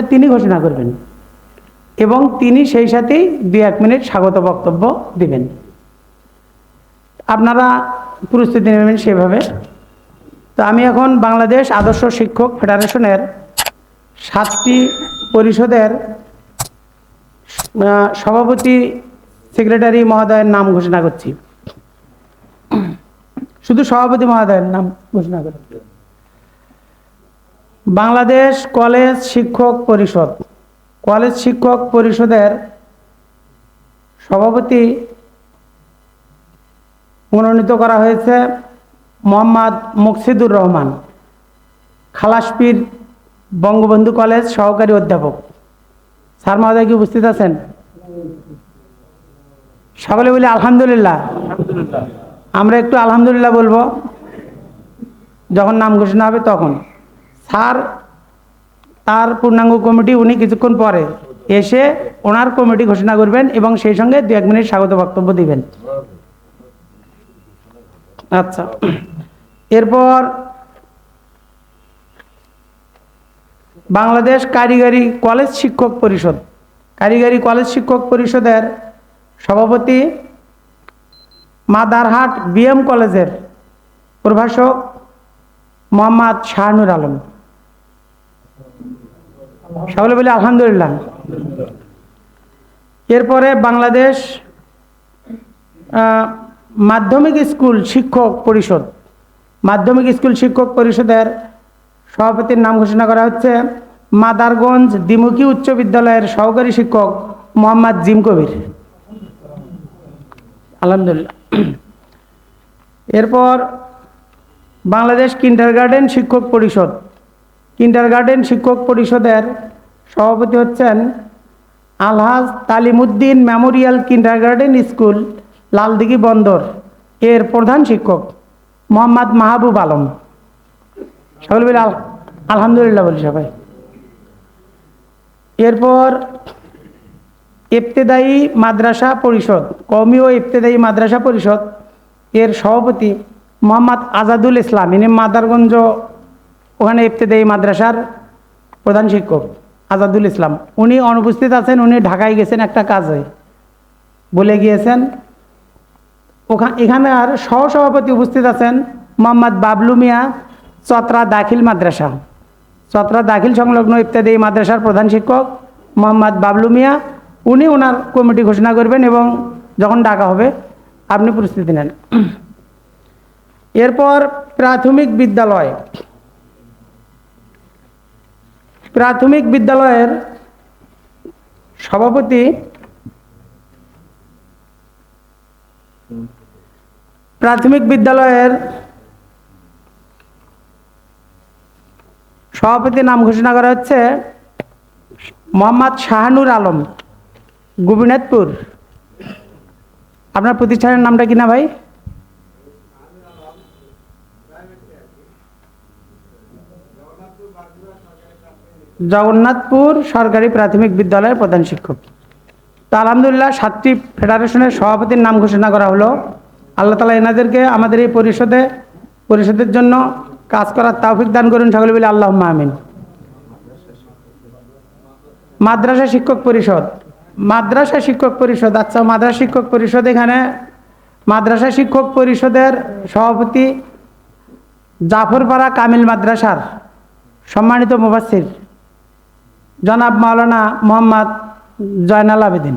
এটা তিনি ঘোষণা করবেন। এবং তিনি সেই সাথেই দু এক মিনিট স্বাগত বক্তব্য দিবেন। আপনারা প্রস্তুতি নেবেন সেভাবে। তো আমি এখন বাংলাদেশ আদর্শ শিক্ষক ফেডারেশনের সাতটি পরিষদের সভাপতি সেক্রেটারি মহোদয়ের নাম ঘোষণা করছি। শুধু সভাপতি মহোদয়ের নাম ঘোষণা করছি। বাংলাদেশ কলেজ শিক্ষক পরিষদ। কলেজ শিক্ষক পরিষদের সভাপতি মনোনীত করা হয়েছে মোহাম্মদ মুকসিদুর রহমান খালাসপীর বঙ্গবন্ধু কলেজ সহকারী অধ্যাপক। স্যার মহোদয় কি উপস্থিত আছেন? সকলে বলি আলহামদুলিল্লাহ। আমরা একটু আলহামদুলিল্লাহ বলব। যখন নাম ঘোষণা হবে তখন। স্যার, তার পূর্ণাঙ্গ কমিটি উনি কিছুক্ষণ পরে এসে ওনার কমিটি ঘোষণা করবেন এবং সেই সঙ্গে দু এক মিনিট স্বাগত বক্তব্য দিবেন। আচ্ছা। এরপর বাংলাদেশ কারিগরি কলেজ শিক্ষক পরিষদ। কারিগরি কলেজ শিক্ষক পরিষদের সভাপতি মাদারহাট বিএম কলেজের প্রভাষক মোহাম্মদ শাহানুর আলম। সকলে বলি আলহামদুলিল্লাহ। এরপরে বাংলাদেশ মাধ্যমিক স্কুল শিক্ষক পরিষদ। মাধ্যমিক স্কুল শিক্ষক পরিষদের সভাপতির নাম ঘোষণা করা হচ্ছে মাদারগঞ্জ দ্বিমুখী উচ্চ বিদ্যালয়ের সহকারী শিক্ষক মোহাম্মদ জিম কবির। আলহামদুলিল্লাহ। এরপর বাংলাদেশ কিন্ডার গার্ডেন শিক্ষক পরিষদ। কিন্ডার গার্ডেন শিক্ষক পরিষদের সভাপতি হচ্ছেন Alhaj Talimuddin memorial kindergarten school, Laldighi Bandar. এর প্রধান শিক্ষক মোহাম্মদ মাহবুব আলম। সকলে বলি আল- আলহামদুলিল্লাহ বলি সবাই। এরপর ইবতেদায়ী মাদ্রাসা পরিষদ, কওমি ও ইবতেদায়ী মাদ্রাসা পরিষদ। এর সভাপতি মোহাম্মদ আজাদুল ইসলাম, ইনি মাদারগঞ্জ ওখানে ইবতেদায়ী মাদ্রাসার প্রধান শিক্ষক, আজাদুল ইসলাম। উনি অনুপস্থিত আছেন, উনি ঢাকায় গেছেন একটা কাজে। বলে গিয়েছেন ওখানে এখানে আর সহসভাপতি উপস্থিত আছেন মোহাম্মদ বাবলু মিয়া, চত্রা দাখিল মাদ্রাসা। চত্রা দাখিল সংলগ্ন এই মাদ্রাসার প্রধান শিক্ষক মোহাম্মদ বাবলু মিয়া, উনি ওনার কমিটি ঘোষণা করবেন এবং যখন ডাকা হবে, আপনি প্রস্তুতি নেন। এরপর প্রাথমিক বিদ্যালয়। প্রাথমিক বিদ্যালয়ের সভাপতি প্রাথমিক বিদ্যালয়ের সভাপতির নাম ঘোষণা করা হচ্ছে মোহাম্মদ শাহানুর আলম গোপীনাথপুর আপনার প্রতিষ্ঠানের নামটা কি না ভাই? জগন্নাথপুর সরকারি প্রাথমিক বিদ্যালয়ের প্রধান শিক্ষক। তো আলহামদুলিল্লাহ সাতটি ফেডারেশনের সভাপতির নাম ঘোষণা করা হলো। আল্লাহ তালা এনাদেরকে আমাদের এই পরিষদে, পরিষদের জন্য কাজ করার তৌফিক দান করুন সকলে বলে আল্লাহ আমিন। মাদ্রাসা শিক্ষক পরিষদ। মাদ্রাসা শিক্ষক পরিষদ আচ্ছা মাদ্রাসা শিক্ষক পরিষদ এখানে মাদ্রাসা শিক্ষক পরিষদের সভাপতি জাফরপাড়া কামিল মাদ্রাসার সম্মানিত মুবাসির জনাব মাওলানা মোহাম্মদ জয়নাল আবেদিন।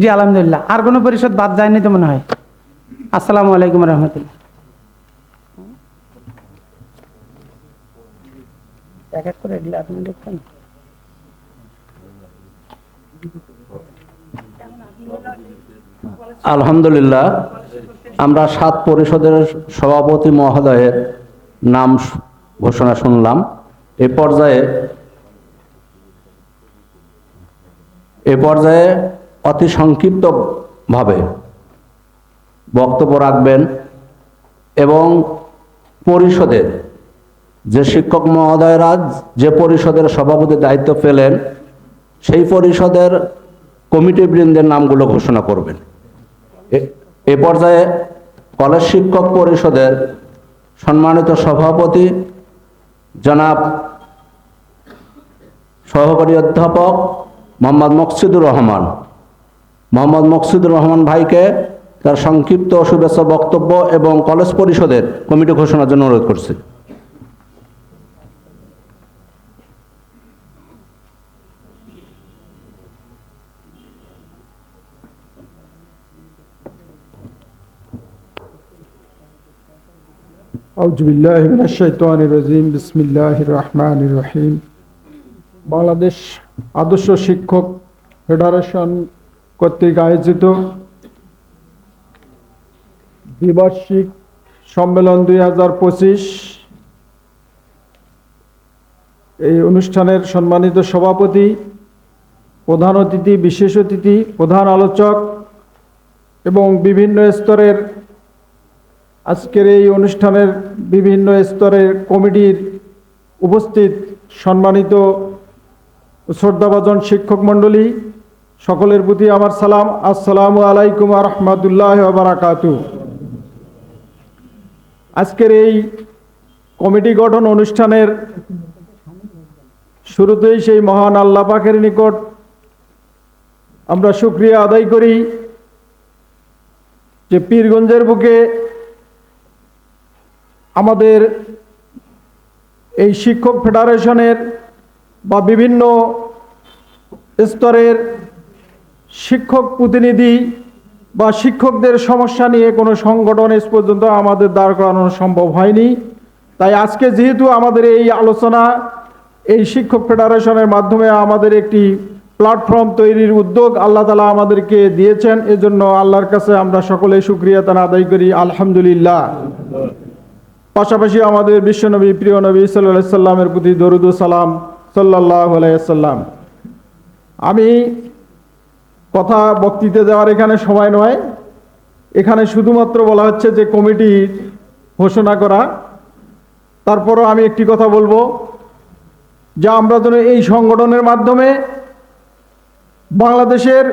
জি আলহামদুলিল্লাহ। আর কোনো পরিষদ বাদ যায়নি তো মনে হয়? আসসালামু আলাইকুম রহমতুল্লাহ। এক এক করে এগুলো আপনি দেখবেন আলহামদুলিল্লাহ আমরা সাত পরিষদের সভাপতি মহোদয়ের নাম ঘোষণা শুনলাম। এ পর্যায়ে এ পর্যায়ে অতি সংক্ষিপ্তভাবে বক্তব্য রাখবেন এবং পরিষদের যে শিক্ষক মহোদয়রা যে পরিষদের সভাপতির দায়িত্ব পেলেন, সেই পরিষদের কমিটি বৃন্দের নামগুলো ঘোষণা করবেন। এ- এ পর্যায়ে কলেজ শিক্ষক পরিষদের সম্মানিত সভাপতি জনাব সহকারী অধ্যাপক মোহাম্মদ মকসিদুর রহমান। মোহাম্মদ মকসিদুর রহমান ভাইকে তার সংক্ষিপ্ত শুভেচ্ছা বক্তব্য এবং কলেজ পরিষদের কমিটি ঘোষণার জন্য অনুরোধ করছি। বাংলাদেশ আদর্শ শিক্ষক ফেডারেশন কর্তৃক আয়োজিত দ্বিবার্ষিক সম্মেলন দুই হাজার পঁচিশ। এই অনুষ্ঠানের সম্মানিত সভাপতি, প্রধান অতিথি, বিশেষ অতিথি, প্রধান আলোচক এবং বিভিন্ন স্তরের আজকের এই অনুষ্ঠানের বিভিন্ন স্তরের কমিটির উপস্থিত সম্মানিত শ্রদ্ধাভাজন শিক্ষক মণ্ডলী, সকলের প্রতি আমার সালাম। আসসালামু আলাইকুম রহমতুল্লাহ বারাকাতু আজকের এই কমিটি গঠন অনুষ্ঠানের শুরুতেই সেই মহান আল্লাহ পাকের নিকট আমরা শুক্রিয়া আদায় করি যে পীরগঞ্জের বুকে আমাদের এই শিক্ষক ফেডারেশনের বা বিভিন্ন স্তরের শিক্ষক প্রতিনিধি বা শিক্ষকদের সমস্যা নিয়ে কোনো সংগঠন এস পর্যন্ত আমাদের দাঁড় করানো সম্ভব হয়নি। তাই আজকে যেহেতু আমাদের এই আলোচনা, এই শিক্ষক ফেডারেশনের মাধ্যমে আমাদের একটি প্ল্যাটফর্ম তৈরির উদ্যোগ আল্লাহ তালা আমাদেরকে দিয়েছেন, এজন্য আল্লাহর কাছে আমরা সকলে সুক্রিয়া তানা আদায় করি। আলহামদুলিল্লাহ। পাশাপাশি আমাদের বিশ্বনবী প্রিয় নবী সাল্লাহ সাল্লামের প্রতি দরুদ সালাম সাল্লাহ আলাইসাল্লাম আমি কথা বক্তৃতা দেওয়ার এখানে সময় নয়। এখানে শুধুমাত্র বলা হচ্ছে যে কমিটি ঘোষণা করা। তারপরও আমি একটি কথা বলব, যে আমরা যেন এই সংগঠনের মাধ্যমে বাংলাদেশের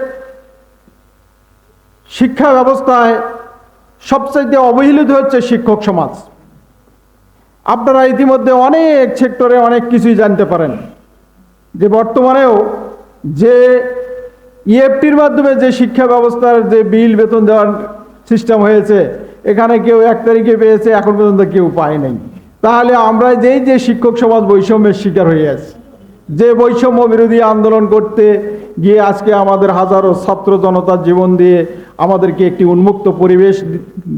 শিক্ষা ব্যবস্থায় সবচাইতে অবহেলিত হচ্ছে শিক্ষক সমাজ। আপনারা ইতিমধ্যে অনেক সেক্টরে অনেক কিছুই জানতে পারেন যে বর্তমানেও যে ইএফটির মাধ্যমে যে শিক্ষা ব্যবস্থার যে বিল বেতন দেওয়ার সিস্টেম হয়েছে, এখানে কেউ এক তারিখে পেয়েছে, এখন পর্যন্ত কেউ পায় নাই। তাহলে আমরা যেই যে শিক্ষক সমাজ বৈষম্যের শিকার হয়ে আছি, যে বৈষম্য বিরোধী আন্দোলন করতে গিয়ে আজকে আমাদের হাজারো ছাত্র জনতার জীবন দিয়ে আমাদেরকে একটি উন্মুক্ত পরিবেশ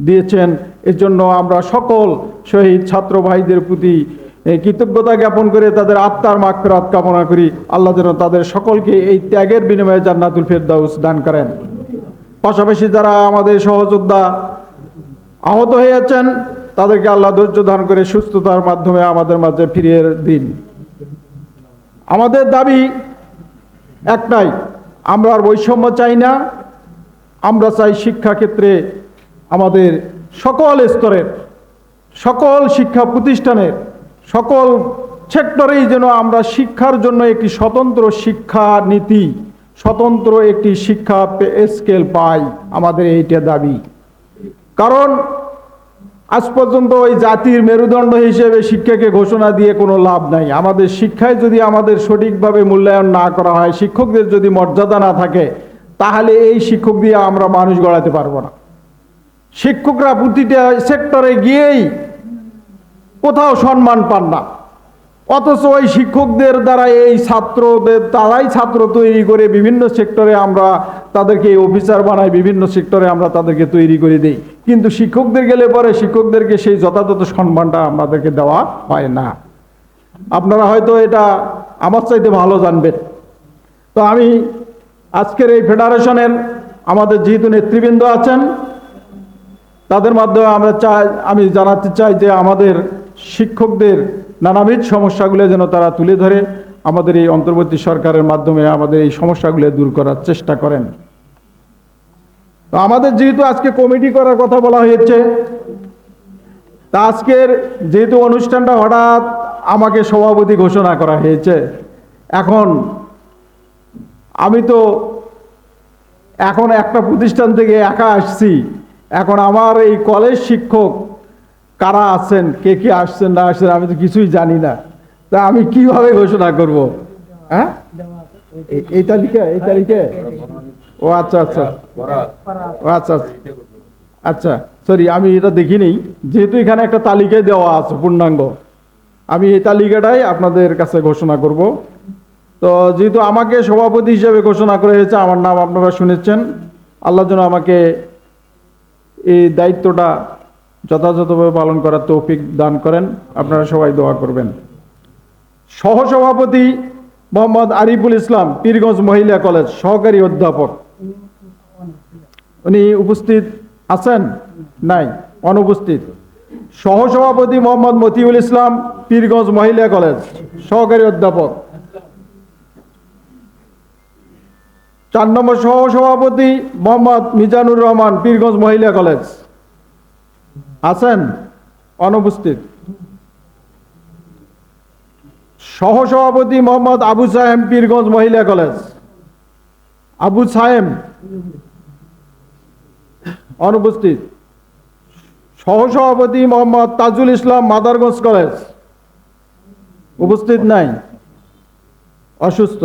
দিয়েছেন। এর জন্য আমরা সকল শহীদ ছাত্র ভাইদের প্রতি কৃতজ্ঞতা জ্ঞাপন করে তাদের আত্মার মাগফিরাত কামনা করি। আল্লাহ যেন তাদের সকলকে এই ত্যাগের বিনিময়ে জান্নাতুল ফেরদাউস দান করেন। পাশাপাশি যারা আমাদের সহযোদ্ধা আহত হয়েছেন, তাদেরকে আল্লাহ ধৈর্য ধারণ করে সুস্থতার মাধ্যমে আমাদের মাঝে ফিরিয়ে দিন। আমাদের দাবি একটাই, আমরা আর বৈষম্য চাই না, আমরা চাই শিক্ষাক্ষেত্রে আমাদের সকল স্তরের, সকল শিক্ষা প্রতিষ্ঠানের, সকল সেক্টরেই যেন আমরা শিক্ষার জন্য একটি স্বতন্ত্র শিক্ষা নীতি, স্বতন্ত্র একটি শিক্ষা স্কেল পাই আমাদের এইটা দাবি। কারণ আজ পর্যন্ত ওই জাতির মেরুদণ্ড হিসেবে শিক্ষাকে ঘোষণা দিয়ে কোনো লাভ নাই। আমাদের শিক্ষায় যদি আমাদের সঠিকভাবে মূল্যায়ন না করা হয়, শিক্ষকদের যদি মর্যাদা না থাকে, তাহলে এই শিক্ষক দিয়ে আমরা মানুষ গড়াতে পারব না। শিক্ষকরা প্রতিটা সেক্টরে গিয়েই কোথাও সম্মান পান না। অথচ ওই শিক্ষকদের দ্বারা এই ছাত্রদের, তারাই ছাত্র তৈরি করে বিভিন্ন সেক্টরে আমরা তাদেরকে অফিসার বানাই বিভিন্ন সেক্টরে আমরা তাদেরকে তৈরি করে দিই। কিন্তু শিক্ষকদের গেলে পরে শিক্ষকদেরকে সেই যথাযথ সম্মানটা আমাদেরকে দেওয়া হয় না। আপনারা হয়তো এটা আমার চাইতে ভালো জানবেন। তো আমি আজকের এই ফেডারেশনের আমাদের যেহেতু নেতৃবৃন্দ আছেন, তাদের মাধ্যমে আমরা চাই, আমি জানাতে চাই যে আমাদের শিক্ষকদের নানাবিধ সমস্যাগুলো যেন তারা তুলে ধরে আমাদের এই অন্তর্বর্তী সরকারের মাধ্যমে আমাদের এই সমস্যাগুলো দূর করার চেষ্টা করেন। তো আমাদের যেহেতু আজকে কমিটি করার কথা বলা হয়েছে, তা আজকের যেহেতু অনুষ্ঠানটা হঠাৎ আমাকে সভাপতি ঘোষণা করা হয়েছে, এখন আমি তো এখন একটা প্রতিষ্ঠান থেকে একা আসছি, এখন আমার এই কলেজ শিক্ষক কারা আছেন, কে কে আসছেন, না আসছেন, আমি তো কিছুই জানি না। তা আমি কীভাবে ঘোষণা করব? হ্যাঁ? এই তালিকা এই তালিকা? ও আচ্ছা আচ্ছা। ও আচ্ছা আচ্ছা। আচ্ছা সরি আমি এটা দেখিনি যেহেতু এখানে একটা তালিকায় দেওয়া আছে পূর্ণাঙ্গ, আমি এই তালিকাটাই আপনাদের কাছে ঘোষণা করব। তো যেহেতু আমাকে সভাপতি হিসেবে ঘোষণা করা হয়েছে, আমার নাম আপনারা শুনেছেন। আল্লাহ যেন আমাকে এই দায়িত্বটা যথাযথভাবে পালন করার তৌফিক দান করেন। আপনারা সবাই দোয়া করবেন। সহসভাপতি মোহাম্মদ আরিফুল ইসলাম, পীরগঞ্জ মহিলা কলেজ, সহকারী অধ্যাপক। উনি উপস্থিত আছেন? নাই, অনুপস্থিত। সহসভাপতি মোহাম্মদ মতিউল ইসলাম, পীরগঞ্জ মহিলা কলেজ, সহকারী অধ্যাপক। চার নম্বর সহসভাপতি মোহাম্মদ মিজানুর রহমান, পীরগঞ্জ মহিলা কলেজ। আছেন, অনুপস্থিত। সহসভাপতি মোহাম্মদ আবু সাহেম পীরগঞ্জ মহিলা কলেজ। আবু সাহেম অনুপস্থিত। সহসভাপতি মোহাম্মদ তাজুল ইসলাম মাদারগঞ্জ কলেজ। উপস্থিত নাই। অসুস্থ।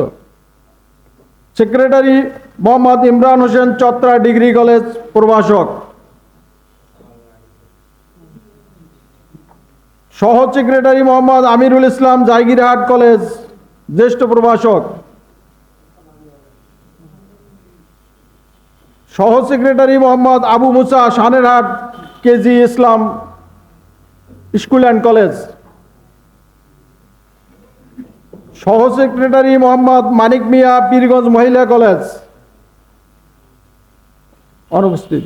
Secretary Mohammad Imran Hossain Chatra degree college প্রভাষক। সহ সেক্রেটারি মোহাম্মদ আমিরুল ইসলাম জায়গিরহাট কলেজ, জ্যেষ্ঠ প্রভাষক। সহ secretary Mohammad Abu Musa Shanerhat, KG Islam school and college. সহ সেক্রেটারি মোহাম্মদ মানিক মিয়া পীরগঞ্জ মহিলা কলেজ। অনুপস্থিত।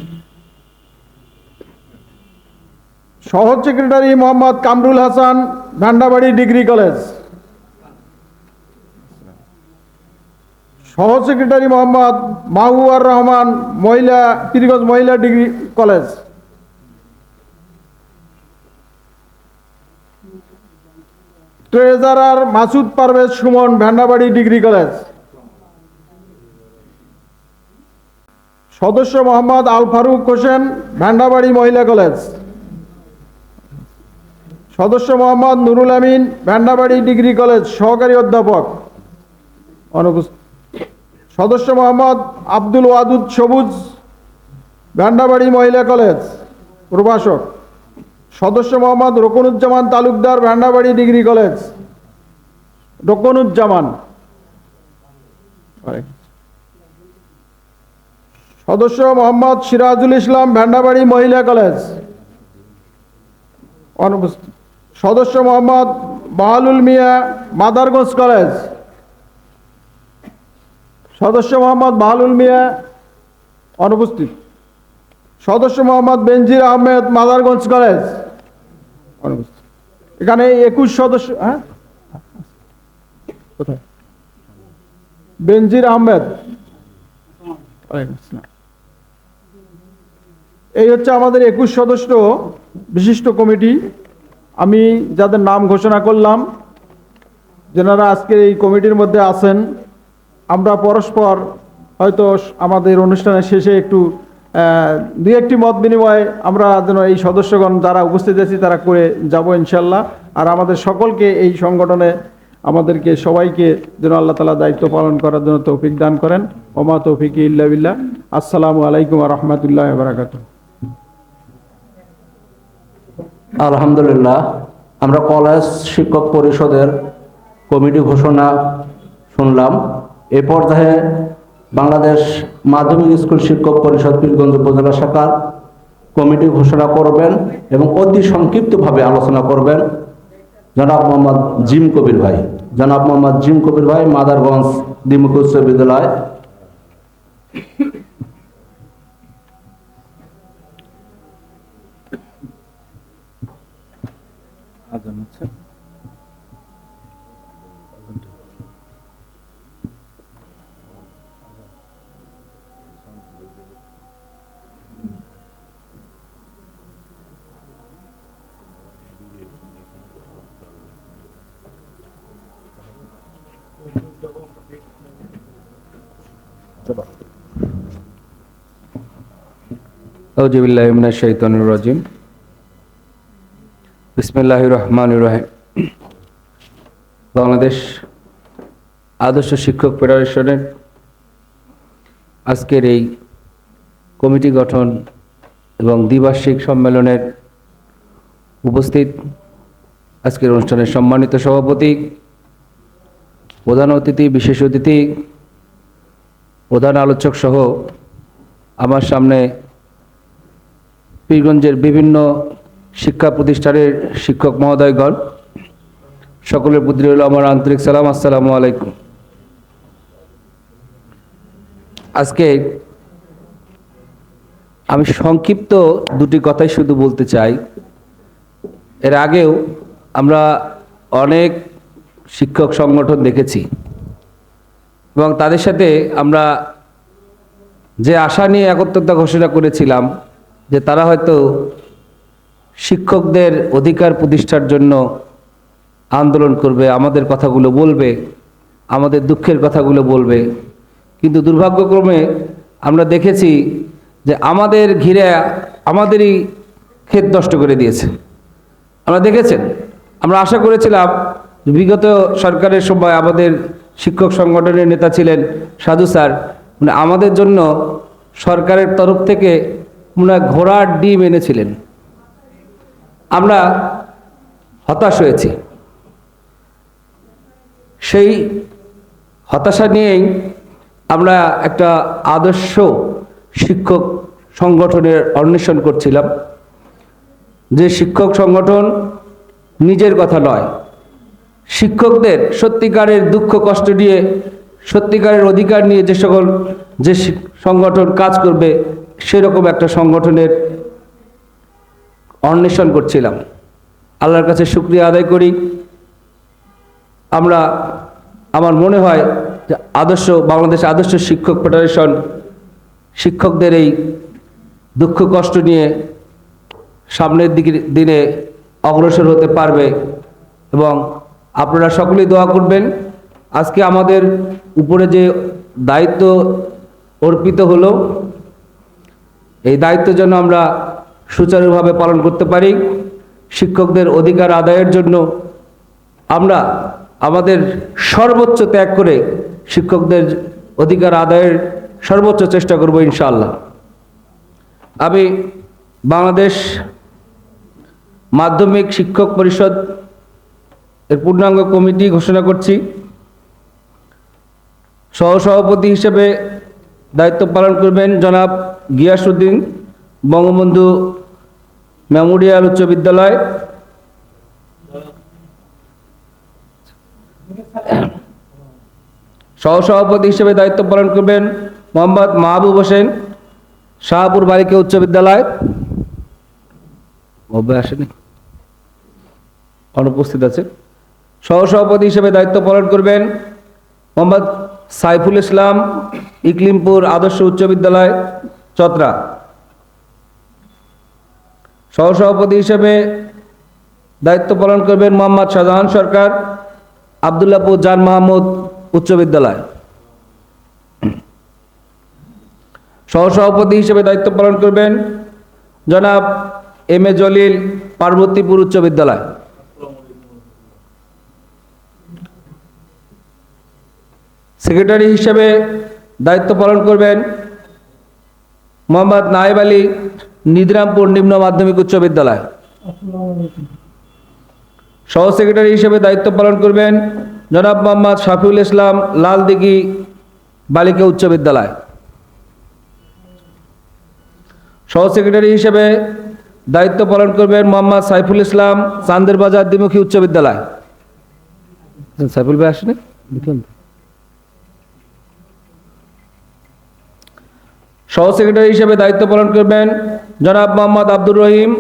সহ secretary Mohammad Kamrul Hasan Bhandabari degree college. সহ secretary Mohammad Mahuar Rahman, Mahila, Pirganj Mahila degree college. Treasurer Masud Parvez Suman Bhandabari degree college. সদস্য মোহাম্মদ আল ফারুক হোসেন ভ্যান্ডাবাড়ি মহিলা college. সদস্য Mohammad Nurul Amin Bhandabari degree college, সহকারী অধ্যাপক। সদস্য মোহাম্মদ আব্দুল ওয়াদুদ সবুজ ভ্যান্ডাবাড়ি মহিলা কলেজ, প্রভাষক। সদস্য মোহাম্মদ রকনুজ্জামান তালুকদার ভ্যান্ডাবাড়ি ডিগ্রি কলেজ, রকনুজ্জামান। সদস্য মোহাম্মদ সিরাজুল ইসলাম ভ্যান্ডাবাড়ি মহিলা কলেজ। অনুপস্থিত। সদস্য মোহাম্মদ বাহালুল মিয়া মাদারগঞ্জ কলেজ। সদস্য মোহাম্মদ বাহালুল মিয়া অনুপস্থিত। সদস্য মোহাম্মদ বেনজির আহমেদ মাদারগঞ্জ কলেজ অনুপস্থিত। এখানে একুশ সদস্য হ্যাঁ? কোথায়? বেনজির আহমেদ। এই হচ্ছে আমাদের একুশ সদস্য বিশিষ্ট কমিটি। আমি যাদের নাম ঘোষণা করলাম, যেনারা আজকে এই কমিটির মধ্যে আছেন, আমরা পরস্পর হয়তো আমাদের অনুষ্ঠানের শেষে একটু দুই একটি মত বিনিময় আমরা যেন এই সদস্যগণ যারা উপস্থিত আছি তারা করে যাব ইনশাল্লাহ আর আমাদের সকলকে এই সংগঠনে আমাদেরকে সবাইকে যেন আল্লাহ তালা দায়িত্ব পালন করার জন্য তৌফিক দান করেন। ওমা তৌফিক ইল্লা বিল্লাহ। আসসালামু আলাইকুম রহমতুল্লাহ বারাকাতু আলহামদুলিল্লাহ, আমরা কলেজ শিক্ষক পরিষদের কমিটি ঘোষণা শুনলাম। এ পর্যায়ে বাংলাদেশ মাধ্যমিক স্কুল শিক্ষক পরিষদ পীরগঞ্জ উপজেলা শাখার কমিটি ঘোষণা করবেন এবং অতি সংক্ষিপ্তভাবে আলোচনা করবেন। জনাব মোহাম্মদ জিম কবির ভাই। জনাব মোহাম্মদ জিম কবির ভাই, মাদারগঞ্জ দ্বিমুখ উচ্চ বিদ্যালয়। আজান আছে أعوذ بالله من الشيطان الرجيم বিসমিল্লাহ রহমান রহিম বাংলাদেশ আদর্শ শিক্ষক ফেডারেশনের আজকের এই কমিটি গঠন এবং দ্বিবার্ষিক সম্মেলনের উপস্থিত আজকের অনুষ্ঠানের সম্মানিত সভাপতি, প্রধান অতিথি, বিশেষ অতিথি, প্রধান আলোচক সহ আমার সামনে পীরগঞ্জের বিভিন্ন শিক্ষা প্রতিষ্ঠানের শিক্ষক মহোদয়গণ, সকলের প্রতি রইল আমার আন্তরিক সালাম, আসসালামু আলাইকুম। আজকে আমি সংক্ষিপ্ত দুটি কথাই শুধু বলতে চাই। এর আগেও আমরা অনেক শিক্ষক সংগঠন দেখেছি এবং তাদের সাথে আমরা যে আশা নিয়ে একত্রতা ঘোষণা করেছিলাম যে তারা হয়তো শিক্ষকদের অধিকার প্রতিষ্ঠার জন্য আন্দোলন করবে, আমাদের কথাগুলো বলবে, আমাদের দুঃখের কথাগুলো বলবে। কিন্তু দুর্ভাগ্যক্রমে আমরা দেখেছি যে আমাদের ঘিরে আমাদেরই ক্ষেত নষ্ট করে দিয়েছে। আমরা দেখেছেন, আমরা আশা করেছিলাম বিগত সরকারের সময় আমাদের শিক্ষক সংগঠনের নেতা ছিলেন সাধু স্যার মানে আমাদের জন্য সরকারের তরফ থেকে মনে ঘোড়ার ডিম এনেছিলেন। আমরা হতাশ হয়েছি। সেই হতাশা নিয়েই আমরা একটা আদর্শ শিক্ষক সংগঠনের অন্বেষণ করছিলাম। যে শিক্ষক সংগঠন নিজের কথা নয়, শিক্ষকদের সত্যিকারের দুঃখ কষ্ট নিয়ে, সত্যিকারের অধিকার নিয়ে যে সকল যে সংগঠন কাজ করবে, সেরকম একটা সংগঠনের অন্বেষণ করছিলাম। আল্লাহর কাছে শুক্রিয়া আদায় করি। আমরা, আমার মনে হয় যে আদর্শ, বাংলাদেশ আদর্শ শিক্ষক ফেডারেশন শিক্ষকদের এই দুঃখ কষ্ট নিয়ে সামনের দিকে দিনে অগ্রসর হতে পারবে এবং আপনারা সকলেই দোয়া করবেন। আজকে আমাদের উপরে যে দায়িত্ব অর্পিত হলো, এই দায়িত্ব যেন আমরা সুচারুভাবে পালন করতে পারি। শিক্ষকদের অধিকার আদায়ের জন্য আমরা আমাদের সর্বোচ্চ ত্যাগ করে শিক্ষকদের অধিকার আদায়ের সর্বোচ্চ চেষ্টা করব ইনশাআল্লাহ। আমি বাংলাদেশ মাধ্যমিক শিক্ষক পরিষদ এর পূর্ণাঙ্গ কমিটি ঘোষণা করছি। সহসভাপতি হিসেবে দায়িত্ব পালন করবেন জনাব গিয়াসুদ্দিন বঙ্গবন্ধু মেমোরিয়াল উচ্চ বিদ্যালয়। সহসভাপতি হিসেবে দায়িত্ব পালন করবেন মোহাম্মদ মাহবুব হোসেন, শাহপুর বালিকা উচ্চ বিদ্যালয়। আসেনি? অনুপস্থিত আছে সহসভাপতি হিসেবে দায়িত্ব পালন করবেন মোহাম্মদ সাইফুল ইসলাম, ইকলিমপুর আদর্শ উচ্চ বিদ্যালয়, চত্রা। সহসভাপতি হিসেবে দায়িত্ব পালন করবেন মোহাম্মদ শাহজাহান সরকার, আবদুল্লাপুর জান মাহমুদ উচ্চ বিদ্যালয়। সহসভাপতি হিসেবে দায়িত্ব পালন করবেন জনাব এম এ জলিল, পার্বতীপুর উচ্চ বিদ্যালয়। সেক্রেটারি হিসেবে দায়িত্ব পালন করবেন মোহাম্মদ নায়েব আলী নিদ্রামপুর নিম্ন মাধ্যমিক উচ্চ বিদ্যালয়। সহ সেক্রেটারি হিসেবে দায়িত্ব পালন করবেন জনাব মোহাম্মদ শাফিউল ইসলাম লালদিঘি বালিকা উচ্চ বিদ্যালয়। সহ সেক্রেটারি হিসেবে দায়িত্ব পালন করবেন মোহাম্মদ সাইফুল ইসলাম চান্দের বাজার দ্বিমুখী উচ্চ বিদ্যালয়। সাইফুল ভাই আসেনি? সহ সেক্রেটারি হিসেবে দায়িত্ব পালন করবেন জনাব মোহাম্মদ আব্দুর রহিম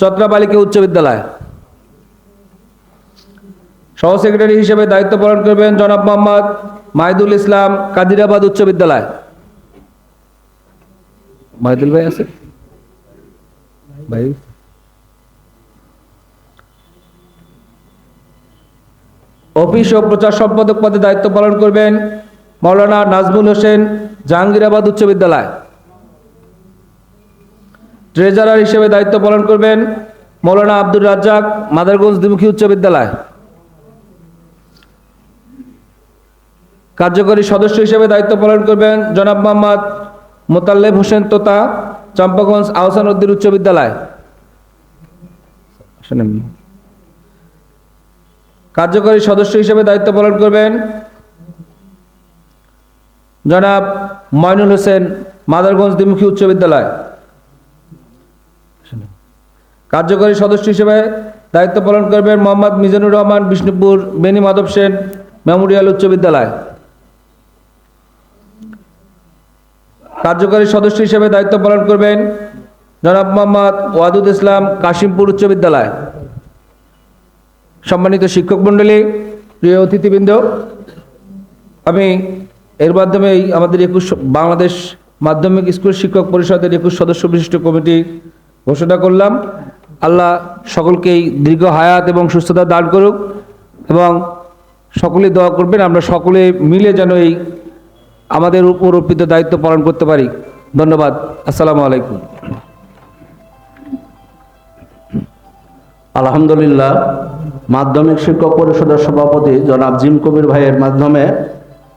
চত্রাবালিকা উচ্চ বিদ্যালয়। সহ সেক্রেটারি হিসেবে দায়িত্ব পালন করবেন জনাব মোহাম্মদ মাহিদুল ইসলাম কাদিরাবাদ উচ্চ বিদ্যালয়। মাহিদুল ভাই আছে? ভাই? অফিস ও প্রচার সম্পাদক পদে দায়িত্ব পালন করবেন মৌলানা নাজমুল হোসেন জাহাঙ্গীরাবাদ উচ্চ বিদ্যালয়। ট্রেজারার হিসেবে দায়িত্ব পালন করবেন মৌলানা আব্দুর রাজ্জাক, মাদারগঞ্জ দ্বিমুখী উচ্চ বিদ্যালয়। কার্যকরী সদস্য হিসেবে দায়িত্ব পালন করবেন জনাব মোহাম্মদ মোতাল্লেব হোসেন তোতা, চম্পাগঞ্জ আহসান উদ্দিন উচ্চ বিদ্যালয়। কার্যকরী সদস্য হিসেবে দায়িত্ব পালন করবেন জনাব ময়নুল হোসেন, মাদারগঞ্জ দ্বিমুখী উচ্চ বিদ্যালয়। কার্যকরী সদস্য হিসেবে দায়িত্ব পালন করবেন মোহাম্মদ মিজানুর রহমান, বিষ্ণুপুর বেনি মাধব সেন, মেমোরিয়াল উচ্চ বিদ্যালয়। কার্যকরী সদস্য হিসেবে দায়িত্ব পালন করবেন জনাব মোহাম্মদ ওয়াদুদ ইসলাম, কাশিমপুর উচ্চ বিদ্যালয়। সম্মানিত শিক্ষক মণ্ডলী, প্রিয় অতিথিবৃন্দ, আমি এর মাধ্যমেই আমাদের একুশ বাংলাদেশ মাধ্যমিক স্কুল শিক্ষক পরিষদের একুশ সদস্য বিশিষ্ট কমিটি ঘোষণা করলাম। আল্লাহ সকলকেই দীর্ঘ হায়াত এবং সুস্থতা দান করুক এবং সকলে দোয়া করবেন, আমরা সকলে মিলে যেন এই আমাদের উপর অর্পিত দায়িত্ব পালন করতে পারি। ধন্যবাদ। আসসালামু আলাইকুম। আলহামদুলিল্লাহ, মাধ্যমিক শিক্ষক পরিষদের সভাপতি জনাব জিম কবির ভাইয়ের মাধ্যমে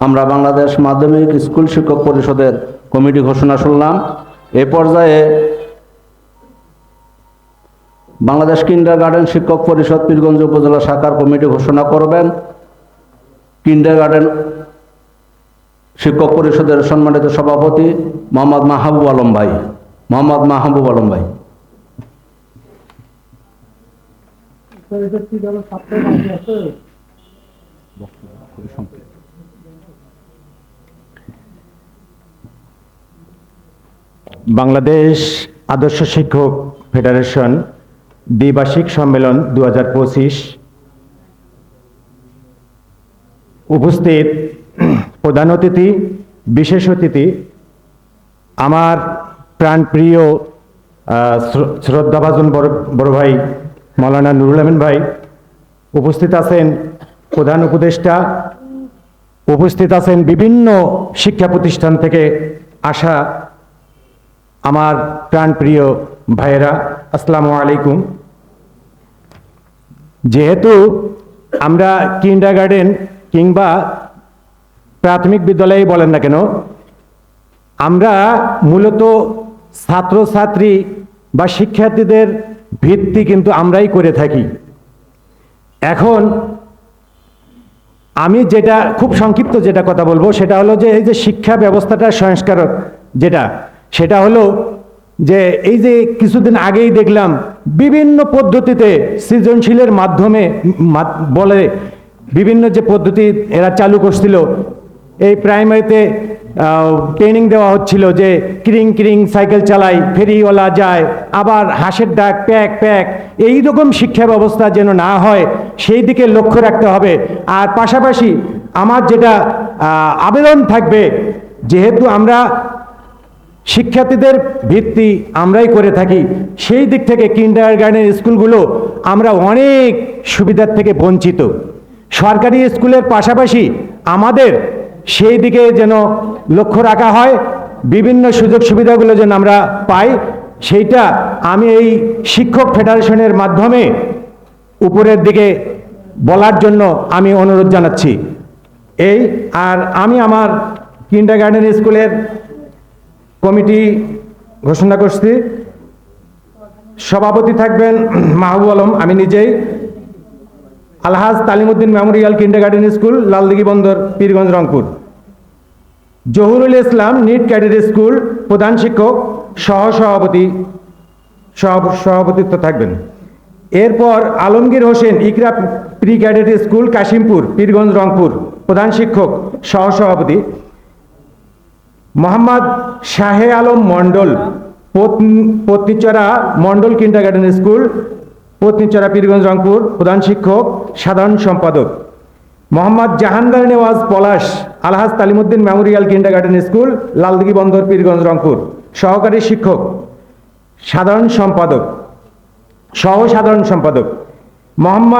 আমরা বাংলাদেশ মাধ্যমিক স্কুল শিক্ষক পরিষদের কমিটি ঘোষণা শুনলাম। এ পর্যায়ে বাংলাদেশ কিন্ডার গার্ডেন শিক্ষক পরিষদ পীরগঞ্জ উপজেলা শাখার কমিটি ঘোষণা করবেন। কিন্ডার গার্ডেন শিক্ষক পরিষদের সম্মানিত সভাপতি মোহাম্মদ মাহবুব আলম ভাই। মোহাম্মদ মাহবুব আলম ভাই। বাংলাদেশ আদর্শ শিক্ষক ফেডারেশন দ্বিবার্ষিক সম্মেলন দু হাজার পঁচিশ। উপস্থিত প্রধান অতিথি, বিশেষ অতিথি, আমার প্রাণপ্রিয় শ্রদ্ধাভাজন বড় বড় ভাই মৌলানা নুরুল আমিন ভাই উপস্থিত আছেন, প্রধান উপদেষ্টা উপস্থিত আছেন বিভিন্ন শিক্ষা প্রতিষ্ঠান থেকে আসা আমার প্রাণপ্রিয় ভাইয়েরা, আসসালামু আলাইকুম। যেহেতু আমরা কিন্ডার গার্ডেন কিংবা প্রাথমিক বিদ্যালয়ে বলেন না কেন, আমরা মূলত ছাত্রছাত্রী বা শিক্ষার্থীদের ভিত্তি কিন্তু আমরাই করে থাকি। এখন আমি যেটা, খুব সংক্ষিপ্ত যেটা কথা বলব, সেটা হলো যে এই যে শিক্ষা ব্যবস্থাটার সংস্কার যেটা, সেটা হলো যে এই যে কিছুদিন আগেই দেখলাম বিভিন্ন পদ্ধতিতে সৃজনশীলের মাধ্যমে বলে বিভিন্ন যে পদ্ধতি এরা চালু করছিল, এই প্রাইমারিতে ট্রেনিং দেওয়া হচ্ছিল যে ক্রিং ক্রিং, সাইকেল চালাই, ফেরিওয়ালা যায়, আবার হাঁসের ডাক, প্যাক প্যাক, এই রকম শিক্ষা ব্যবস্থা যেন না হয়, সেই দিকে লক্ষ্য রাখতে হবে। আর পাশাপাশি আমার যেটা আবেদন থাকবে, যেহেতু আমরা শিক্ষার্থীদের ভিত্তি আমরাই করে থাকি। সেই দিক থেকে কিন্ডার গার্ডেন স্কুলগুলো আমরা অনেক সুবিধার থেকে বঞ্চিত। সরকারি স্কুলের পাশাপাশি আমাদের সেই দিকে যেন লক্ষ্য রাখা হয়, বিভিন্ন সুযোগ সুবিধাগুলো যেন আমরা পাই, সেইটা আমি এই শিক্ষক ফেডারেশনের মাধ্যমে উপরের দিকে বলার জন্য আমি অনুরোধ জানাচ্ছি। এই, আর আমি আমার কিন্ডার গার্ডেন স্কুলের কমিটি ঘোষণা করছি। সভাপতি থাকবেন মাহবুব আলম, আমি নিজেই। Alhaj Talimuddin memorial kindergarten school, Laldighi Bandar, Pirganj, Rangpur. Zahurul Islam neat cadet school, প্রধান শিক্ষক সহ সভাপতি সভাপতিত্ব থাকবেন। এরপর Alamgir Hossain Iqra pre cadet school, Kashimpur, Pirganj, Rangpur, প্রধান শিক্ষক সহ সভাপতি মোহাম্মদ শাহে আলম মণ্ডল পত্ন- পত্নীচড়া মণ্ডল কিন্ডারগার্টেন স্কুল পত্নীচড়া পীরগঞ্জ রংপুর, প্রধান শিক্ষক, সাধারণ সম্পাদক। Mohammad Jahangir Newaz Palash, Alhaj Talimuddin memorial kindergarten school Laldighi Bandar, Pirganj Rangpur. সহকারী শিক্ষক, সাধারণ সম্পাদক সহ সাধারণ সম্পাদক। মোহাম্মদ